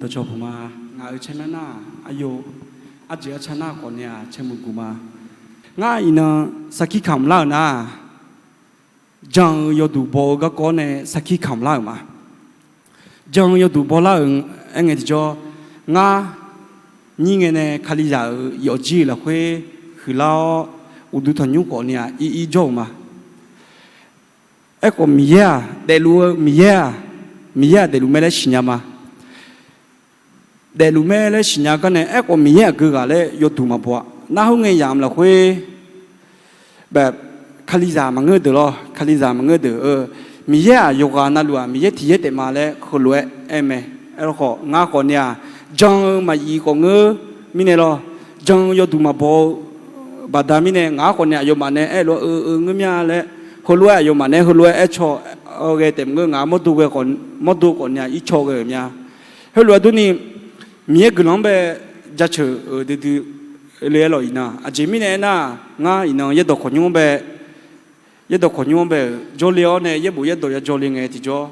တချို့ဘုမငါအချင်မနာအယိုအကြေအချနာကောညာချေမှုကူမငါအင်းစကိခမ်လာနာဂျန်ယဒူဘောကကောနေစကိခမ်လာမဂျန်ယဒူဘောလာအငဲ့ကြောငါညီငယ်နဲ့ခလီယာယောကြီးလခွေခလာဥဒုထညုကောညာအီအီကြောမအဲ့ကောမီယာဒဲလူမီယာမီယာဒဲလူမဲလဲရှင်ညာမ တယ်လူမဲလဲရှင်ညာကနေအဲ့ကိုမရက်ကူကလည်းရွတ်တူမှာပေါ့နာဟုတ်ငယ်ရမလားခွေแบบခလီဇာမငើ့တယ်လို့ခလီဇာမငើ့တယ်เออမရက်ယောဂနာလူอ่ะမရက်တီရက်တယ်မှာလဲခလွဲအဲ့မဲအဲ့တော့ငါခေါ်နေဂျောင်းမီကိုငើမိနေလို့ဂျောင်းရွတ်တူမှာပေါ့ဘာဒါမိနေငါခေါ်နေယောမနဲ့အဲ့လိုเออငើမြလဲခလွဲယောမနဲ့ခလွဲအဲ့ချောโอเคเต็มငើငါမတူပဲคนမတူคนเนี่ยอีချောਕੇမြဟဲ့လို့သူนี่ မြေကလုံးပဲဂျတ်ချေဒီဒီလေလော်နာအဂျီမီနေနာငါအင်းရတော့ခွညုံပဲရတော့ခွညုံပဲဂျိုလီယောနဲ့ရဘူရတော့ရဂျိုလီငယ်တီဂျော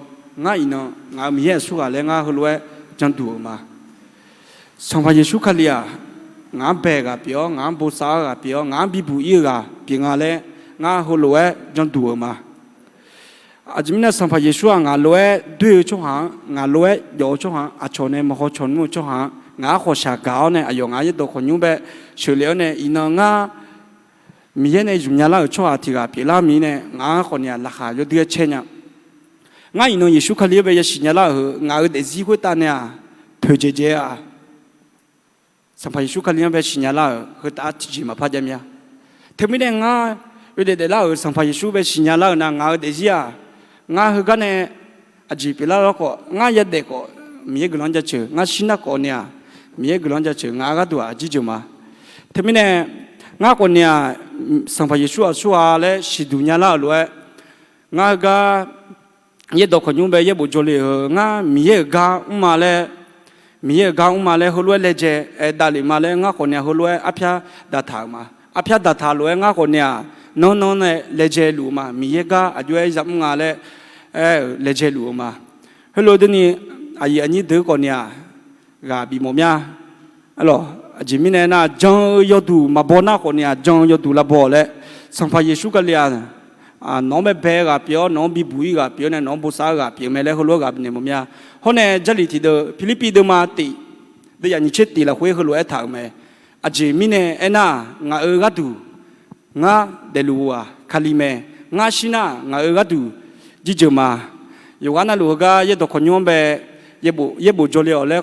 ငါအင်းငါမြေဆုကလည်းငါဟလွဲဂျန်တူမှာဆောင်ပါယေရှုခလီယာငါဘဲကပြောငါဘူစာကပြောငါဘီဘူးဤကပြင်ကလည်းငါဟလွဲဂျန်တူမှာ အဂျမီနာဆောင်ပါယေရှုငါလွဲတွေ့ချုံဟာငါလွဲရောချုံဟာအချောနေမဟောချုံမှုချုံဟာငါခေါ်ရှာကောင်းနဲ့အယောငါရတော့ခွညုံပဲရှေလျောနဲ့ဤနောငါမြင်းနဲ့ယူညာလာချောအတီကပြေလာမီနဲ့ငါခေါ်နေလာခါရတဲ့ချင်းညာငါဤနောယေရှုခလီပဲရရှိညာလာငါတဲ့ဇီခွတာနဲ့ဖေကြကြအာဆောင်ပါယေရှုခလီပဲရှိညာလာဟတ်အတီမဖာကြမြထမင်းနဲ့ငါရတဲ့လာဆောင်ပါယေရှုပဲရှိညာလာနာငါတဲ့ဇီယာ ငါဟကနေအဂျီပီလာတော့ကိုငါရက်တဲ့ကိုမြေကလွန်ကြချေငါရှင်းနာကိုညာမြေကလွန်ကြချေငါကတော့အဂျီကျမတမင်းနဲ့ငါကိုညာစံဖယေရှုအဆွာလဲရှီဒူညာလာလွယ်ငါကရက်တော့ခညုံပဲရက်ဘူဂျိုလေငါမြေကဥမာလဲမြေကဥမာလဲဟိုလွယ်လက်ကျဲအဲဒါလီမာလဲငါကိုညာဟိုလွယ်အဖျားဒါထာမှာအဖျားဒါထာလွယ်ငါကိုညာနောနောနဲ့လက်ကျဲလူမှာမြေကအကျွဲဇမ်ငါလဲ 哎，来这路嘛。后来的呢，阿姨阿你得过呢，噶比么呀？啊咯，前面呢那张要读嘛，包那过呢，张要读了包嘞，上发耶稣个了呢。啊，侬没白个，表侬比不一个，表呢侬不啥个，表没来后罗个呢么呀？后呢这里提的菲律宾的嘛地，对呀，你去地了回后罗爱谈没？အဂျီမီနေအနာငါအဂတူငါဒလူဝါခလီမဲငါရှိနာငါအဂတူ ခညွန်ပဲရဘူရဘူဂျိုလီော်လဲ